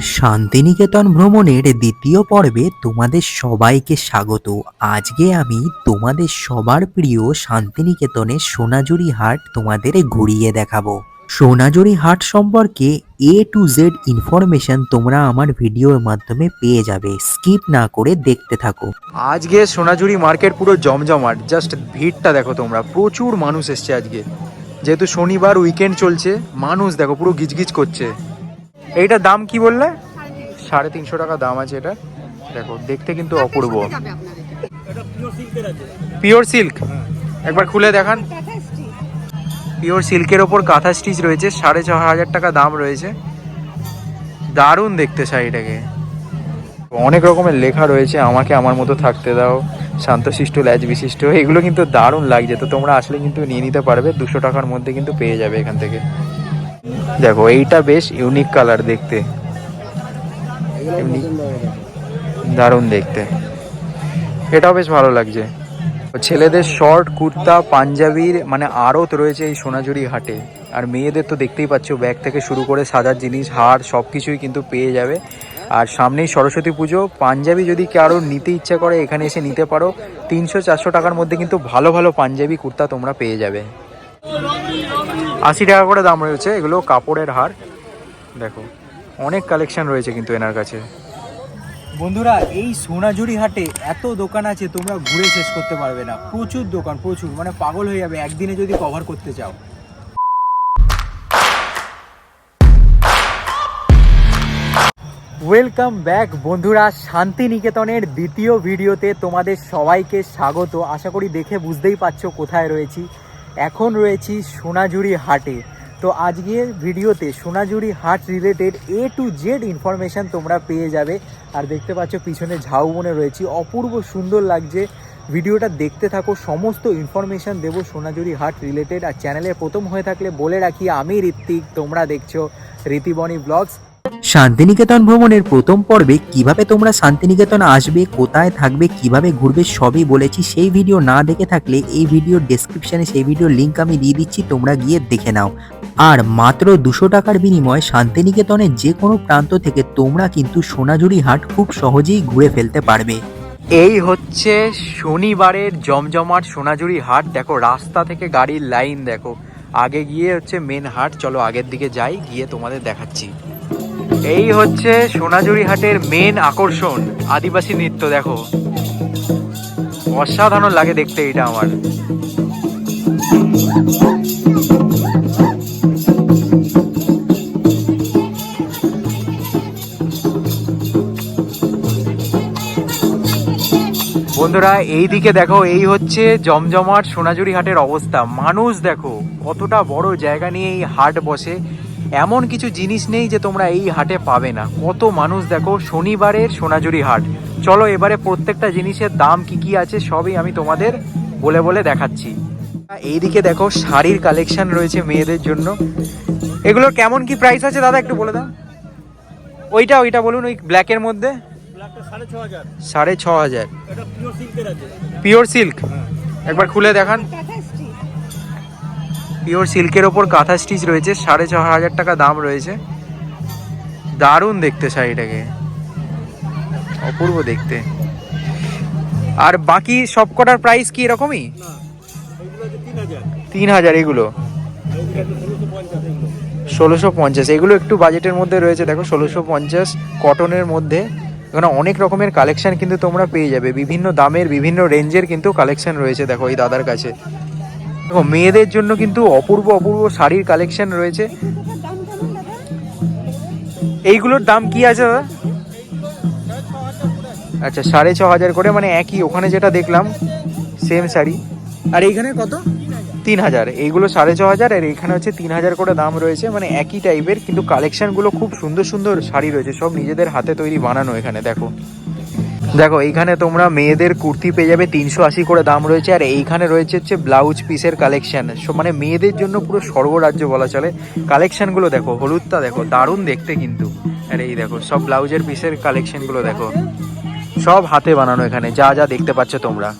শান্তিনিকেতন ভ্রমণের দ্বিতীয় পর্বে তোমাদের সবাইকে স্বাগত। আজকে আমি তোমাদের সবার প্রিয় শান্তিনিকেতনের সোনাঝুরি হাট তোমাদের ঘুরিয়ে দেখাবো। সোনাঝুরি হাট সম্পর্কে এ টু জেড ইনফরমেশন তোমরা আমার ভিডিওর মাধ্যমে পেয়ে যাবে। স্কিপ না করে দেখতে থাকো। আজকে সোনাঝুরি মার্কেট পুরো জমজমাট। জাস্ট ভিড়টা দেখো তোমরা। প্রচুর মানুষ এসছে আজকে। যেহেতু শনিবার উইকেন্ড চলছে, মানুষ দেখো পুরো গিজগিজ করছে। এইটার দাম কি বললে? সাড়ে তিনশো টাকা দাম আছে এটা। দেখো, দেখতে কিন্তু অপূর্ব। পিওর সিল্ক একবার খুলে দেখান। পিওর সিল্কের ওপর কাঁথা স্টিচ রয়েছে, সাড়ে ছ হাজার টাকা দাম রয়েছে। দারুণ দেখতে শাড়িটাকে অনেক রকমের লেখা রয়েছে, আমাকে আমার মতো থাকতে দাও। শান্তশিষ্ট ল্যাজ বিশিষ্ট এগুলো কিন্তু দারুণ লাগছে। তো তোমরা আসলে কিন্তু নিয়ে নিতে পারবে, দুশো টাকার মধ্যে কিন্তু পেয়ে যাবে এখান থেকে। দেখো, এইটা বেশ ইউনিক কালার দেখতে। দারুণ দেখতে। এটাও বেশ ভালো লাগছে। ছেলেদের শর্ট কুর্তা, পাঞ্জাবির মানে আড়ত রয়েছে এই সোনাঝুরি হাটে। আর মেয়েদের তো দেখতেই পাচ্ছ ব্যাগ থেকে শুরু করে সাজার জিনিস, হার সব কিছুই কিন্তু পেয়ে যাবে। আর সামনেই সরস্বতী পুজো। পাঞ্জাবি যদি কারও নিতে ইচ্ছা করে, এখানে এসে নিতে পারো। তিনশো চারশো টাকার মধ্যে কিন্তু ভালো ভালো পাঞ্জাবি কুর্তা তোমরা পেয়ে যাবে। আশি টাকা করে দাম রয়েছে, এগুলো কাপড়ের হার। দেখো, অনেক কালেকশন রয়েছে কিন্তু এনার কাছে। বন্ধুরা, এই সোনাঝুরি হাটে এত দোকান আছে, তোমরা ঘুরে শেষ করতে পারবে না। প্রচুর দোকান, প্রচুর। মানে পাগল হয়ে যাবে, একদিনে যদি কভার করতে চাও। ওয়েলকাম ব্যাক বন্ধুরা। শান্তিনিকেতনের দ্বিতীয় ভিডিওতে তোমাদের সবাইকে স্বাগত। আশা করি দেখে বুঝতেই পারছ কোথায় রয়েছি। এখন রয়েছি সোনাঝুরি হাটে। তো আজকের ভিডিওতে Sonajhuri Haat related A to Z information তোমরা পেয়ে যাবে। আর দেখতে পাচ্ছ, পিছনে ঝাউবনে রয়েছি। অপূর্ব সুন্দর লাগছে। ভিডিওটা দেখতে থাকো। সমস্ত ইনফরমেশান দেবো সোনাঝুরি হাট রিলেটেড আর চ্যানেলে প্রথম হয়ে থাকলে বলে রাখি, আমি ঋত্বিক, তোমরা দেখছ রীতিবনি ব্লগস শান্তিনিকেতন ভ্রমণের প্রথম পর্বে কীভাবে তোমরা শান্তিনিকেতন আসবে, কোথায় থাকবে, কীভাবে ঘুরবে সবই বলেছি। সেই ভিডিও না দেখে থাকলে এই ভিডিওর ডেসক্রিপশনে সেই ভিডিওর লিঙ্ক আমি দিয়ে দিচ্ছি, তোমরা গিয়ে দেখে নাও। আর মাত্র দুশো টাকার বিনিময়ে শান্তিনিকেতনের যে কোনো প্রান্ত থেকে তোমরা কিন্তু সোনাঝুরি হাট খুব সহজেই ঘুরে ফেলতে পারবে। এই হচ্ছে শনিবারের জমজমাট সোনাঝুরি হাট। দেখো, রাস্তা থেকে গাড়ির লাইন দেখো। আগে গিয়ে হচ্ছে মেন হাট। চলো আগের দিকে যাই, গিয়ে তোমাদের দেখাচ্ছি। এই হচ্ছে সোনাঝুরি হাটের মেন আকর্ষণ। আদিবাসী নৃত্য, দেখো। অসাধারণ লাগে দেখতে এটা আমার। বন্ধুরা এই দিকে দেখো, এই হচ্ছে জমজমাট সোনাঝুরি হাটের অবস্থা। মানুষ দেখো, কতটা বড় জায়গা নিয়ে এই হাট বসে। এমন কিছু জিনিস নেই যে তোমরা এই হাটে পাবে না। কত মানুষ দেখো শনিবারের সোনাঝুরি হাট। চলো এবারে প্রত্যেকটা জিনিসের দাম কি কি আছে সবই আমি তোমাদের বলে বলে দেখাচ্ছি। এইদিকে দেখো শাড়ির কালেকশন রয়েছে মেয়েদের জন্য। এগুলোর কেমন কি প্রাইস আছে দাদা একটু বলে দাও। ওইটা ওইটা বলুন ওই ব্ল্যাকের মধ্যে। সাড়ে ছ হাজার। পিওর সিল্ক একবার খুলে দেখান। পিওর সিল্কের ওপর কাঁথা স্টিচ রয়েছে সাড়ে ছ হাজার টাকা দাম রয়েছে। দারুণ দেখতে শাড়িটাকে। অপূর্ব দেখতে। আর বাকি সব কটার প্রাইস কি এরকমই? তিন হাজার। এগুলো। ষোলোশো পঞ্চাশ। এগুলো একটু বাজেটের মধ্যে রয়েছে। দেখো ষোলোশো পঞ্চাশ কটনের মধ্যে। এখানে অনেক রকমের কালেকশন কিন্তু তোমরা পেয়ে যাবে। বিভিন্ন দামের বিভিন্ন রেঞ্জের কিন্তু কালেকশন রয়েছে। দেখো এই দাদার কাছে। দেখো মেয়েদের জন্য কিন্তু অপূর্ব অপূর্ব শাড়ির কালেকশন রয়েছে। এইগুলোর দাম কি আছে দাদা? আচ্ছা সাড়ে ছ হাজার করে মানে একই ওখানে যেটা দেখলাম সেম শাড়ি। আর এইখানে কত? তিন হাজার। এইগুলো সাড়ে ছ হাজার আর এইখানে হচ্ছে তিন হাজার করে দাম রয়েছে মানে একই টাইপের কিন্তু কালেকশনগুলো খুব সুন্দর সুন্দর শাড়ি রয়েছে সব নিজেদের হাতে তৈরি বানানো এখানে দেখো। দেখো, এইখানে তোমরা মেয়েদের কুর্তি পেয়ে যাবে তিনশো আশি করে দাম রয়েছে, আর এইখানে রয়েছে হচ্ছে ব্লাউজ পিসের কালেকশন। মানে মেয়েদের জন্য পুরো সর্বরাজ্য বলা চলে। কালেকশনগুলো দেখো, হলুদটা দেখো, দারুণ দেখতে কিন্তু। আর এই দেখো, সব ব্লাউজের পিসের কালেকশনগুলো দেখো। সব হাতে বানানো এখানে, যা যা দেখতে পাচ্ছ তোমরা।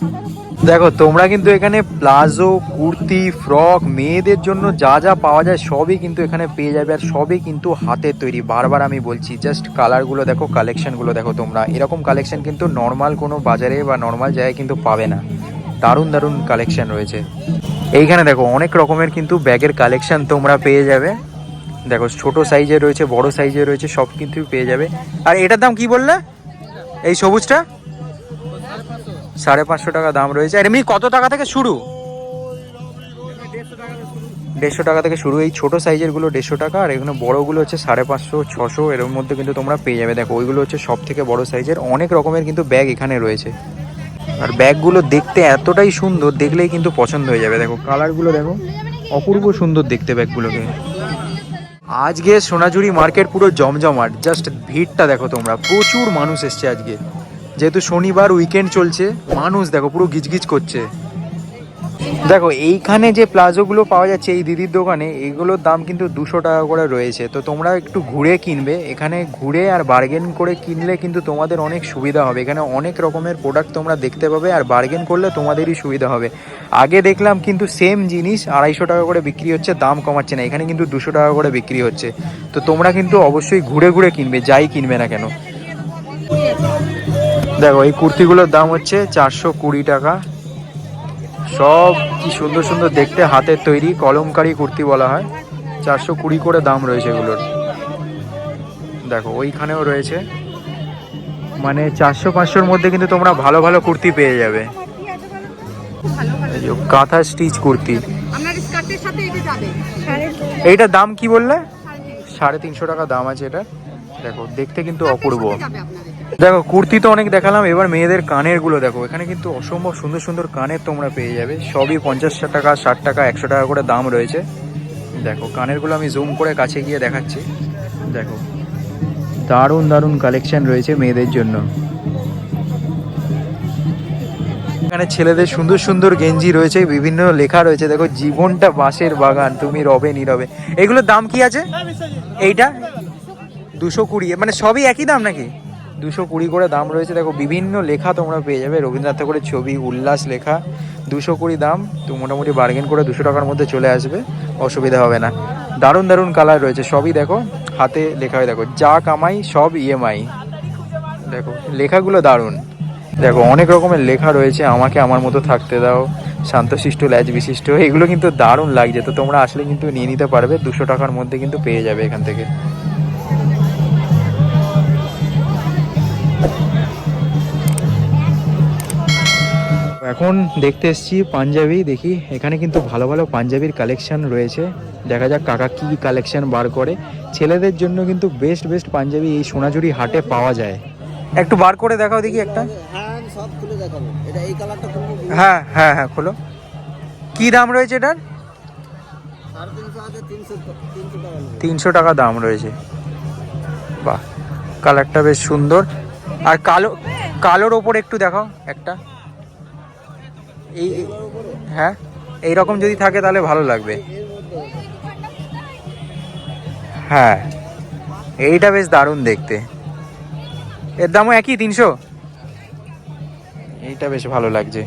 দেখো, তোমরা কিন্তু এখানে প্লাজো, কুর্তি, ফ্রক, মেয়েদের জন্য যা যা পাওয়া যায় সবই কিন্তু এখানে পেয়ে যাবে আর সবই কিন্তু হাতের তৈরি। বারবার আমি বলছি জাস্ট কালারগুলো দেখো কালেকশনগুলো দেখো তোমরা। এরকম কালেকশন কিন্তু নর্মাল কোনো বাজারে বা নর্মাল জায়গায় কিন্তু পাবে না। দারুণ দারুণ কালেকশন রয়েছে। এইখানে দেখো, অনেক রকমের কিন্তু ব্যাগের কালেকশন তোমরা পেয়ে যাবে। দেখো, ছোট সাইজে রয়েছে, বড় সাইজে রয়েছে, সব কিন্তু পেয়ে যাবে। আর এটার দাম কি বললে? এই সবুজটা? সাড়ে পাঁচশো টাকা দাম রয়েছে। আর এমনি কত টাকা থেকে শুরু? দেড়শো টাকা থেকে শুরু। এই ছোট সাইজেরগুলো দেড়শো টাকা, আর এখানে বড়গুলো হচ্ছে সাড়ে পাঁচশো, ছশো, এর মধ্যে কিন্তু তোমরা পেয়ে যাবে। দেখো, ওইগুলো হচ্ছে সব থেকে বড় সাইজের। অনেক রকমের কিন্তু ব্যাগ এখানে রয়েছে। আর ব্যাগগুলো দেখতে এতটাই সুন্দর, দেখলেই কিন্তু পছন্দ হয়ে যাবে। দেখো কালারগুলো দেখো, অপূর্ব সুন্দর দেখতে ব্যাগগুলোকে আজকে সোনাঝুরি মার্কেট পুরো জমজমাট। জাস্ট ভিড়টা দেখো তোমরা। প্রচুর মানুষ এসছে আজকে। যেহেতু শনিবার উইকেন্ড চলছে, মানুষ দেখো পুরো গিজগিজ করছে। দেখো, এইখানে যে প্লাজোগুলো পাওয়া যাচ্ছে এই দিদির দোকানে, এগুলোর দাম কিন্তু দুশো টাকা করে রয়েছে। তো তোমরা একটু ঘুরে কিনবে। এখানে ঘুরে আর বার্গেন করে কিনলে কিন্তু তোমাদের অনেক সুবিধা হবে। এখানে অনেক রকমের প্রোডাক্ট তোমরা দেখতে পাবে আর বার্গেন করলে তোমাদেরই সুবিধা হবে। আগে দেখলাম কিন্তু সেম জিনিস, আড়াইশো টাকা করে বিক্রি হচ্ছে, দাম কমাচ্ছে না। এখানে কিন্তু দুশো টাকা করে বিক্রি হচ্ছে। তো তোমরা কিন্তু অবশ্যই ঘুরে ঘুরে কিনবে, যাই কিনবে না কেন। দেখো, এই কুর্তিগুলোর দাম হচ্ছে চারশো কুড়ি টাকা। সব কি সুন্দর সুন্দর দেখতে হাতের তৈরি, কলমকারি কুর্তি বলা হয়। চারশো কুড়ি করে দাম রয়েছে এগুলোর। দেখো, ওইখানেও রয়েছে। মানে চারশো পাঁচশোর মধ্যে কিন্তু তোমরা ভালো ভালো কুর্তি পেয়ে যাবে। কাঁথা স্টিচ কুর্তি। এইটার দাম কি বললে? সাড়ে তিনশো টাকা দাম আছে এটা। দেখো, দেখতে কিন্তু অপূর্ব। দেখো কুর্তি তো অনেক দেখালাম এবার মেয়েদের কানেরগুলো দেখো। এখানে কিন্তু অসম্ভব সুন্দর সুন্দর কানের তোমরা পেয়ে যাবে। সবই পঞ্চাশ টাকা ষাট টাকা একশো টাকা করে দাম রয়েছে। দেখো কানেরগুলো আমি জুম করে কাছে গিয়ে দেখাচ্ছি। দেখো দারুণ দারুণ কালেকশন রয়েছে মেয়েদের জন্য। এখানে ছেলেদের সুন্দর সুন্দর গেঞ্জি রয়েছে বিভিন্ন লেখা রয়েছে। দেখো জীবনটা বাঁশের বাগান তুমি রবে নীরবে। এগুলোর দাম কি আছে? এইটা? দুশো কুড়ি মানে সবই একই দাম নাকি? দুশো কুড়ি করে দাম রয়েছে। দেখো, বিভিন্ন লেখা তোমরা পেয়ে যাবে। রবীন্দ্রনাথ ঠাকুরের ছবি, উল্লাস লেখা, দুশো কুড়ি দাম। তো মোটামুটি বার্গেন করে দুশো টাকার মধ্যে চলে আসবে। অসুবিধা হবে না। দারুণ দারুণ কালার রয়েছে। সবই দেখো, হাতে লেখা হয় দেখো। যা কামাই, সব ইএমআই দেখো, লেখাগুলো দারুণ। দেখো, অনেক রকমের লেখা রয়েছে। আমাকে আমার মতো থাকতে দাও। শান্তশিষ্ট ল্যাজ বিশিষ্ট এগুলো কিন্তু দারুণ লাগছে। তো তোমরা আসলে কিন্তু নিয়ে নিতে পারবে। দুশো টাকার মধ্যে কিন্তু পেয়ে যাবে এখান থেকে। এখন দেখতে এসছি পাঞ্জাবি দেখি। এখানে কিন্তু ভালো ভালো পাঞ্জাবির কালেকশন রয়েছে। দেখা যাক কাকা কি কালেকশন বার করে। ছেলেদের জন্য কিন্তু বেস্ট বেস্ট পাঞ্জাবি এই সোনাঝুরি হাটে পাওয়া যায়। একটু বার করে দেখাও দেখি একটা। হ্যাঁ হ্যাঁ হ্যাঁ হ্যাঁ খোলো। কি দাম রয়েছে এটার? তিনশো টাকা দাম রয়েছে। বাহ কালারটা বেশ সুন্দর। আর কালো কালোর ওপর একটু দেখাও একটা। এই হ্যাঁ? এই রকম যদি থাকে তাহলে ভালো লাগবে। হ্যাঁ। এইটা বেশ দারুণ দেখতে। এর দামও একই তিনশো? এইটা বেশ ভালো লাগছে।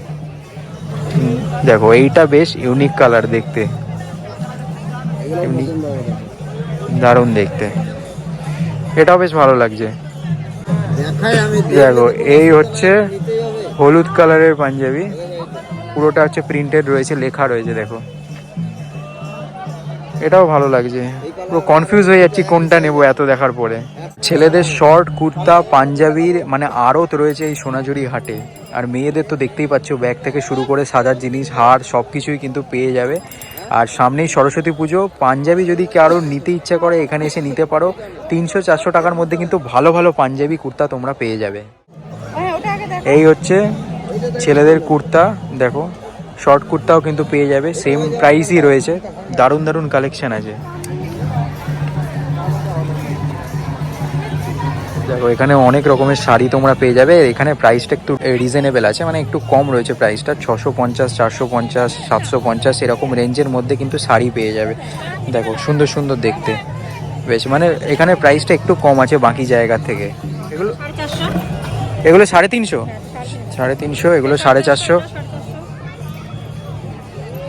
হুম, দেখো এইটা বেশ ইউনিক কালার দেখতে। দারুণ দেখতে। এটাও বেশ ভালো লাগছে। দেখো এই হচ্ছে হলুদ কালারের পাঞ্জাবি। পুরোটা হচ্ছে প্রিন্টেড রয়েছে লেখা রয়েছে দেখো। এটাও ভালো লাগছে। পুরো কনফিউজ হয়ে যাচ্ছি কোনটা নেব এত দেখার পরে। ছেলেদের শর্ট কুর্তা পাঞ্জাবির মানে আড়ত রয়েছে এই সোনাঝুরি হাটে। আর মেয়েদের তো দেখতেই পাচ্ছ ব্যাগ থেকে শুরু করে সাজার জিনিস হার সব কিছুই কিন্তু পেয়ে যাবে। আর সামনেই সরস্বতী পুজো পাঞ্জাবি যদি কারোর নিতে ইচ্ছা করে এখানে এসে নিতে পারো। তিনশো চারশো টাকার মধ্যে কিন্তু ভালো ভালো পাঞ্জাবি কুর্তা তোমরা পেয়ে যাবে। হ্যাঁ এই হচ্ছে ছেলেদের কুর্তা দেখো শর্ট কুর্তাও কিন্তু পেয়ে যাবে সেম প্রাইসই রয়েছে দারুণ দারুণ কালেকশন আছে। দেখো এখানে অনেক রকমের শাড়ি তোমরা পেয়ে যাবে এখানে প্রাইসটা একটু রিজনেবল আছে মানে একটু কম রয়েছে প্রাইসটা ছশো পঞ্চাশ চারশো পঞ্চাশ সাতশো পঞ্চাশ এরকম রেঞ্জের মধ্যে কিন্তু শাড়ি পেয়ে যাবে। দেখো সুন্দর সুন্দর দেখতে। বেশ মানে এখানে প্রাইসটা একটু কম আছে বাকি জায়গার থেকে। এগুলো এগুলো সাড়ে তিনশো? সাড়ে তিনশো, এগুলো সাড়ে চারশো।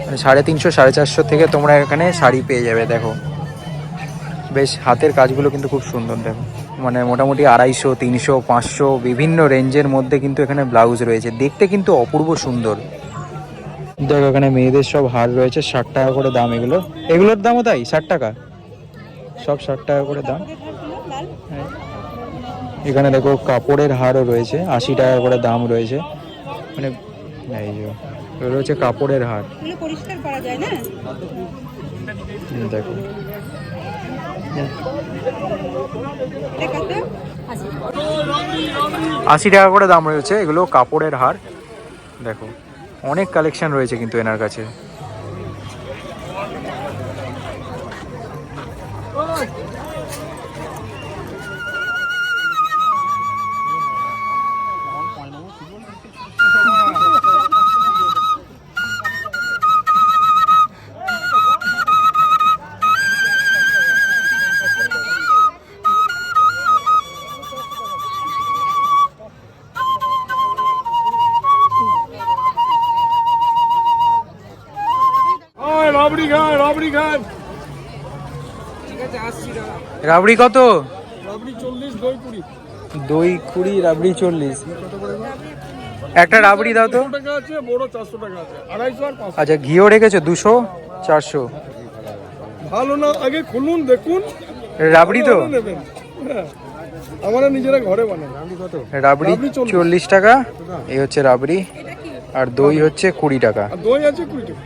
মানে সাড়ে তিনশো, সাড়ে চারশো থেকে তোমরা এখানে শাড়ি পেয়ে যাবে, দেখো। বেশ, হাতের কাজগুলো কিন্তু খুব সুন্দর, দেখো। মানে মোটামুটি আড়াইশো, তিনশো, পাঁচশো, বিভিন্ন রেঞ্জের মধ্যে কিন্তু এখানে ব্লাউজ রয়েছে। দেখতে কিন্তু অপূর্ব সুন্দর। দেখো, এখানে মেয়েদের সব হার রয়েছে, ষাট টাকা করে দাম এগুলো। এগুলোর দামও তাই? ষাট টাকা? সব ষাট টাকা করে দাম। এখানে দেখো কাপড়ের হারও রয়েছে আশি টাকা করে দাম রয়েছে। মানে এই যে এগুলো হচ্ছে কাপড়ের হার। পরিষ্কার করা যায় না? দেখো। আশি টাকা করে দাম রয়েছে এগুলো কাপড়ের হার। দেখো অনেক কালেকশন রয়েছে কিন্তু এনার কাছে। খান। রাবড়ি খান রাবড়ি কত? রাবড়ি চল্লিশ দই কুড়ি। দই কুড়ি রাবড়ি চল্লিশ। একটা রাবড়ি দাও তো। টাকা আছে বড় চারশো টাকা আছে। আড়াইশো আর পাঁচশো। আচ্ছা ঘিও রেখেছো? দুশো চারশো? ভালো না আগে খুলুন দেখুন। রাবড়ি তো? হ্যাঁ। আমরা নিজেরা ঘরে বানাই। কত? রাবড়ি। চল্লিশ। টাকা এই হচ্ছে রাবড়ি। আর দই হচ্ছে কুড়ি টাকা। দই আছে কুড়ি টাকা।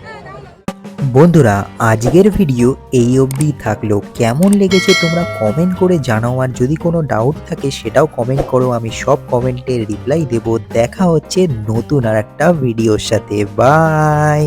বন্ধুরা, আজকের ভিডিও এই অবধি থাকল। কেমন লেগেছে তোমরা কমেন্ট করে জানাও, আর যদি কোনো ডাউট থাকে সেটাও কমেন্ট করো, আমি সব কমেন্টের রিপ্লাই দেব। দেখা হচ্ছে নতুন আর একটা ভিডিওর সাথে। বাই